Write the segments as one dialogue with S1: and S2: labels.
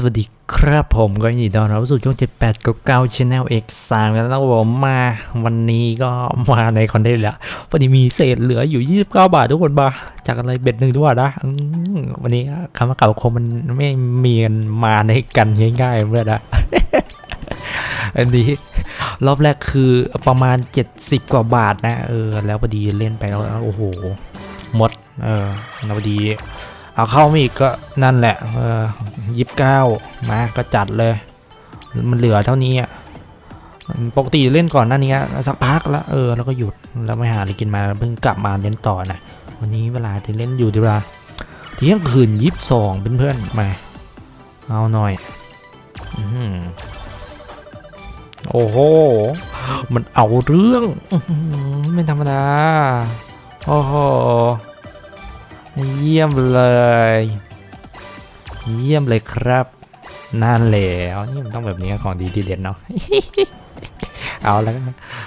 S1: สวัสดีครับผมก็ยินดีต้อนรับสู่ช่อง78 99 Channel X 3กันแล้วผมมาวันนี้ก็มาในคอนเทนต์แล้วพอดีมีเศษเหลืออยู่ 29 บาททุกคนมาจากอะไรเบ็ดหนึ่งด้วยนนะวันนี้คำว่าเก่าคงมันไม่มีกันมาในกันง่ายๆเพื่อนนะอันนี้รอบแรกคือประมาณ 70 กว่าบาทนะเออแล้วพอดีเล่นไปแล้วโอ้โหหมดเออแล้วพอดี เอาเข้ามาอีกก็นั่นแหละเออยิบเก้ามาก็จัดเลย มันเหลือเท่านี้อะปกติเล่นก่อนหน้านี้สักพักแล้วเออแล้วก็หยุดแล้วไม่หาอะไรกินมาเพิ่งกลับมาเล่นต่อนะวันนี้เวลาที่เล่นอยู่ที่เวลาเที่ยงคืนยิบสองเพื่อนๆมาเอาหน่อยอื้อหือโอ้โห มันเอาเรื่อง ไม่ธรรมดา โอ้โห เยี่ยมเลย เยี่ยมเลยครับนั่นแล้วนี่มันต้องแบบนี้ของดีทีเด็ดเนาะเอาแล้วกัน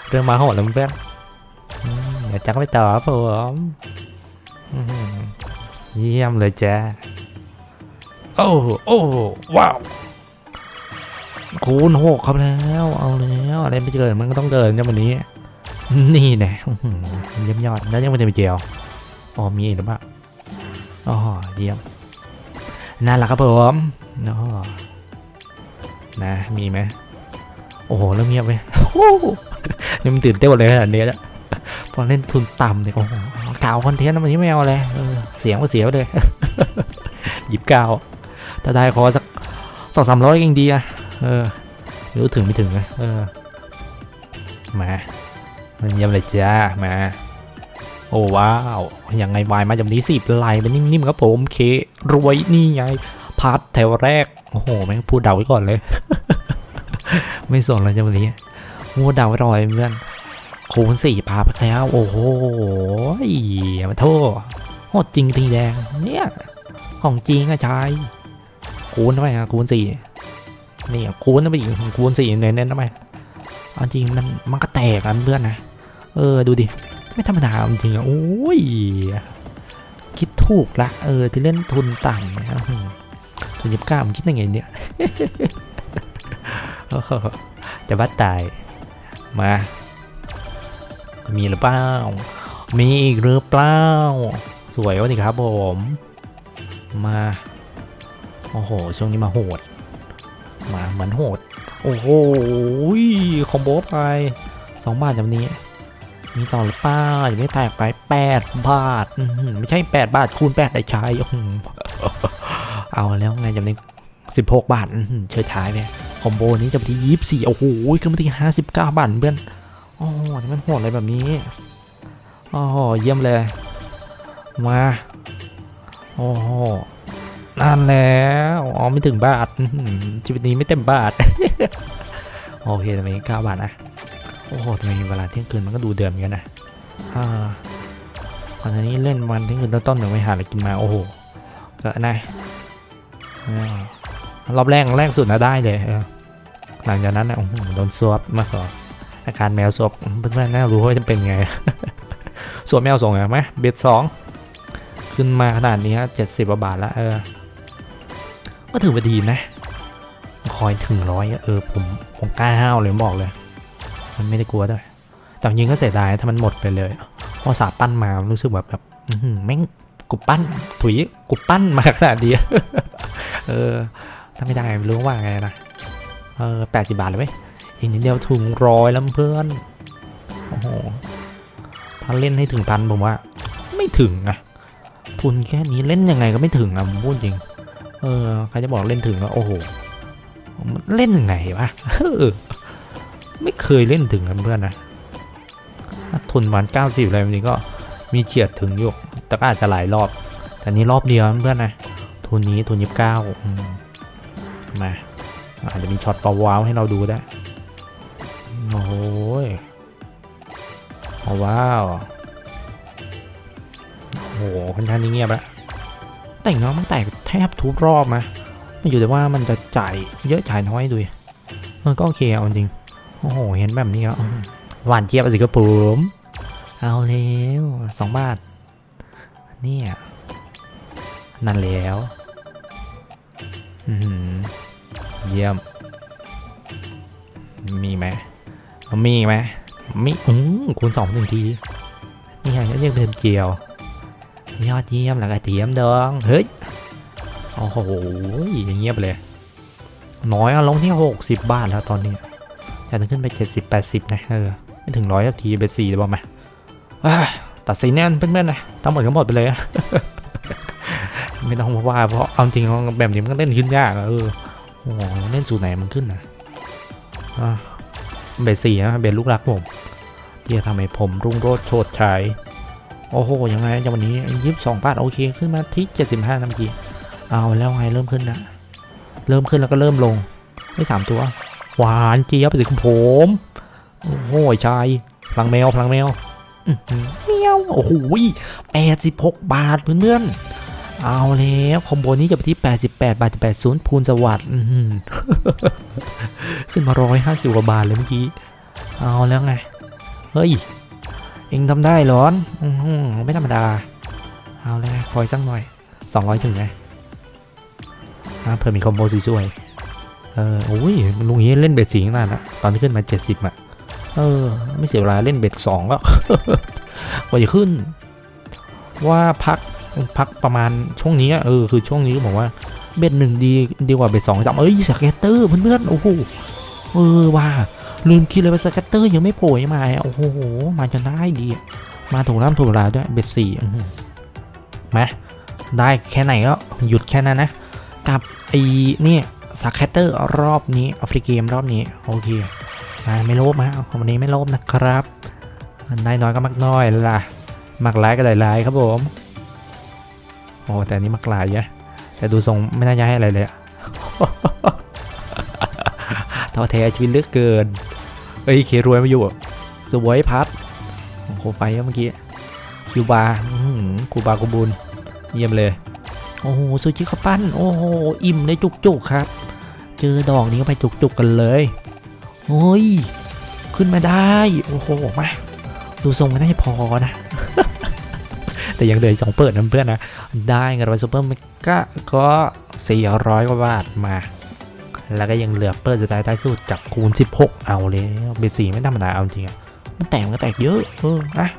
S1: เรื่องมาโหดแล้วเพื่อนเดี๋ยวจักไปต่อครับผมอื้อหือเยี่ยมเลยจ้าโอ้โอ้ว้าวคูณหกครับแล้ว เอาแล้วอะไรไม่เกิดมันก็ต้องเดินจังวันนี้ นี่แน่เยี่ยมยอดแล้วยังไม่ได้ไปเจียวอ๋อมีอีกหรือเปล่า อ๋อเยี่ยมนั่นแหละครับผมอ๋อนะมีไหมโอ้โหเริ่มเงียบไปโอ้นี่มันตื่นเต้นหมดเลยขนาดนี้แล้วพอเล่นทุนต่ำเนี่ยโอ้โหกาวคอนเทนต์มันนี้ไม่เอาเลยเสียงก็เสียเลยหยิบกาวถ้าได้ขอสักสองสามร้อยยังดีอะเออรือถึงไม่ถึงนะเออมาเยี่ยมเลยจ้ามา โอ้ว้าวยังไงวายมาจากนี้สิบลายเป็นนิ่มๆครับผมเครวยนี่ไงพาร์ทแถวแรก โอ้โหแม่งพูดเดาไว้ก่อนเลย ไม่สนเลยจังวันนี้มัวเดาไว้รอยเพื่อนคูณสี่พาไปแล้วโอ้โหอย่ามาโทษโหดจริงทีแดงเนี่ยของจริงอะชายคูณทำไมอะคูณสี่นี่คูณทำไมอีกคูณสี่เน้นๆทำไมเอาจริงมันมันก็แตกอะเพื่อนนะเออดูดิ ไม่ธรรมดาจริงๆอะโอ้ย คิดถูกละเออที่เล่นทุนต่ำนะอืมทุนยิบก้ามคิดยังไงเนี่ยจะบ้าตาย มา มีหรือเปล่า มีอีกหรือเปล่า สวยวะนี่ครับผม มา โอ้โห ช่วงนี้มาโหด มาเหมือนโหด โอ้โห คอมโบไปสองบาทจำนี้ มีต่อหรือเปล่าอย่าไม่แตกไปแปดบาทไม่ใช่แปดบาทคูณแปดได้ใช้อื้อหือเอาแล้วไงจำนี้สิบหกบาทอื้อหือเฉยฉายไปคอมโบนี้จะไปที่ยี่สิบสี่โอ้โหขึ้นมาที่ห้าสิบเก้าบาทเพื่อนอ้ทำไมมันโหดอะไรแบบนี้โอ้โหเยี่ยมเลย มาโอ้โหนั่นแล้วอ๋อไม่ถึงบาทชีวิตนี้ไม่เต็มบาทโอเคทำไมเก้าบาทนะ โอ้โหทำไมเวลาเที่ยงคืนมันก็ดูเดือดเหมือนกันนะอ่าตอนนี้เล่นวันเที่ยงคืนต้นๆหนึ่งไม่หาอะไรกินมาโอ้โหก็นะอ่ารอบแรกแรกสุดนะได้เลยหลังจากนั้นนะโอ้โหโดนสวบมาก่อนอาการแมวสวบเพื่อนๆน่ารู้ว่าจะเป็นไงสวบแมวส่งไหมเบ็ดสองขึ้นมาขนาดนี้เจ็ดสิบาบาทแล้วเออ ก็ถือว่าดีนะ คอยถึงร้อยเออผมผมกล้าห้าวเลยบอกเลย มันไม่ได้กลัวด้วย แต่จริงก็เสียดายถ้ามันหมดไปเลยพอสาปั้นมารู้สึกแบบแบบแม่งกูปั้น ถุยกูปั้นมาขนาดนี้เออ ถ้าไม่ได้ไม่รู้ว่าไงนะเออแปดสิบาทเลยไหมอีกนิดเดียวถึงร้อยแล้วเพื่อนโอ้โหถ้าเล่นให้ถึงพันผมว่า ไม่ถึงอะทุนแค่นี้เล่นยังไงก็ไม่ถึงอะผมพูดจริง เออใครจะบอกเล่นถึงก็โอ้โหเล่นยังไงวะ ไม่เคยเล่นถึงนะเพื่อนนะทุนวันเก้าสิบอะไรแบบนี้ก็มีเฉียดถึงอยู่ แต่ก็อาจจะหลายรอบ แต่นี้รอบเดียวเพื่อนนะทุนนี้ทุนยีิบเก้ามาอาจจะมีช็อตปว้าวให้เราดูได้ โอ้ยเอาว้าวโอ้โหค่อนข้างนี้เงียบแล้วแต่งเนาะมันแตกแทบทุกรอบนะมันอยู่แต่ว่ามันจะจ่ายเยอะจ่ายน้อยดูดิเออก็โอเคเอาจริง โอ้โห เห็นแบบนี้แล้วอืมหวานเจี๊ยบสิครับผม เอาแล้วสองบาท เนี่ยนั่นแล้วเยี่ยม มีไหมมีไหมมีอืมคูณสองหนึ่งที นี่ไงยังเป็นเจียว ยอดเยี่ยมแล้วก็เทียมดองเฮ้ย โอ้โหอย่างเงียบเลย น้อยอะลงที่60บาทแล้วตอนนี้ จะต้องขึ้นไป 70 80 นะเออไม่ถึงร้อยสักทีเป็นสี่หรือเล่าไหมอะตัดสินแน่นเพื่อนๆนะทั้งหมดก็หมดไปเลยอะไม่ต้องมาว่าเพราะเอาจริงแบบนี้มันก็เล่นขึ้นยากเออโอ้เล่นสูตรไหนมันขึ้นนะเบสสี่นะเบสลูกรักผมที่จะทำให้ผมรุ่งโรจน์โชดชัยโอ้โหยังไงจังวันนี้ยิบสองบาทโอเคขึ้นมาที่เจ็ดสิบห้านาทีเอาแล้วไงเริ่มขึ้นนะเริ่มขึ้นแล้วก็เริ่มลงไม่สามตัว หวานเจี๊ยบไปสิคุณผมโอ้โหชายพลังแมวพลังแมวเมียวโอ้โหแปดสิบหกบาทเพื่อนๆเอาแล้วคอมโบนี้จะไปที่88บาท80พูนสวัสดิ์ขึ้นมาร้อยห้าสิบกว่าบาทเลยเมื่อกี้ เอาแล้วไง เฮ้ย เองทำได้หรอนอื้อหือไม่ธรรมดา เอาแล้วคอยสักหน่อย200ถึงไงเผื่อมีคอมโบสวยๆ เออโอ้ยลุงเฮียเล่นเบ็ดสีตั้งนานแล้วตอนที่ขึ้นมา70อะเออ ไม่เสียเวลาเล่นเบ็ดสองก็กว่าจะขึ้น ว่าพักพักประมาณช่วงนี้เออคือช่วงนี้ผมว่าเบ็ดหนึ่งดีดีกว่าเบ็ดสองจำเอ้ยสเก็ตเตอร์เพื่อนๆโอ้โหเออว่าลืมคิดเลยว่าสเก็ตเตอร์ยังไม่โผล่มาโอ้โหมาจนได้ดี มาถูกร่ำถูกเวลาด้วยเบ็ดสี่มาได้แค่ไหนก็หยุดแค่นั้นนะ กับไอ้นี่ สเก็ตเตอร์รอบนี้ออฟริเกมรอบนี้ โอเคมาไม่โลภมาวันนี้ไม่โลภนะครับได้น้อยก็มักน้อยล่ะ มักหลายก็ได้หลายครับผม โอ้แต่นี้มากลายเยอะแต่ดูทรงไม่น่าจะให้อะไรเลยท้อแท้ชีวิตเลือกเกิน เอ้ยเครวยมาอยู่สวยพัดโอ้โหไปเมื่อกี้คิวบาร์คูบาคูบุญเยี่ยมเลย โอ้โหซูชิข้าวปั้นโอ้โหอิ่มเลยจุกๆครับ เจอดอกนี้ก็ไปจุกๆกันเลยโอ้ยขึ้นมาได้โอ้โหมาดูทรงไม่ได้พอนะ แต่ยังเหลือสองเปิดนะเพื่อนนะได้เงินไปซูเปอร์เมกะก็400กว่าบาทมา แล้วก็ยังเหลือเปิดสุดท้ายท้สุดจากคูณ 16 เอาเลยเบสสีไม่ธรรมดาเอาจริงอะมันแตกมันก็แตกเยอะเออนะ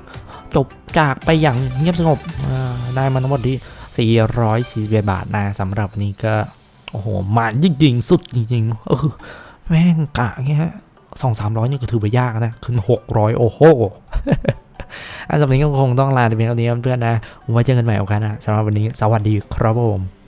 S1: จบจากไปอย่างเงียบสงบได้มาทั้งหมดที่ 440บาทนะสำหรับวันนี้ก็ โอ้โหมันจริงๆ สุดจริงๆเออแม่งกะเงี้ยสองสามร้อยนี่ก็ถือว่ายากนะ ขึ้นหกร้อยโอ้โหอันสำหรับวันนี้ก็คงต้องลาไปเพียงเท่านี้เพื่อนนะไว้เจอกันใหม่โอกาสหนะสำหรับวันนี้ สวัสดีครับผม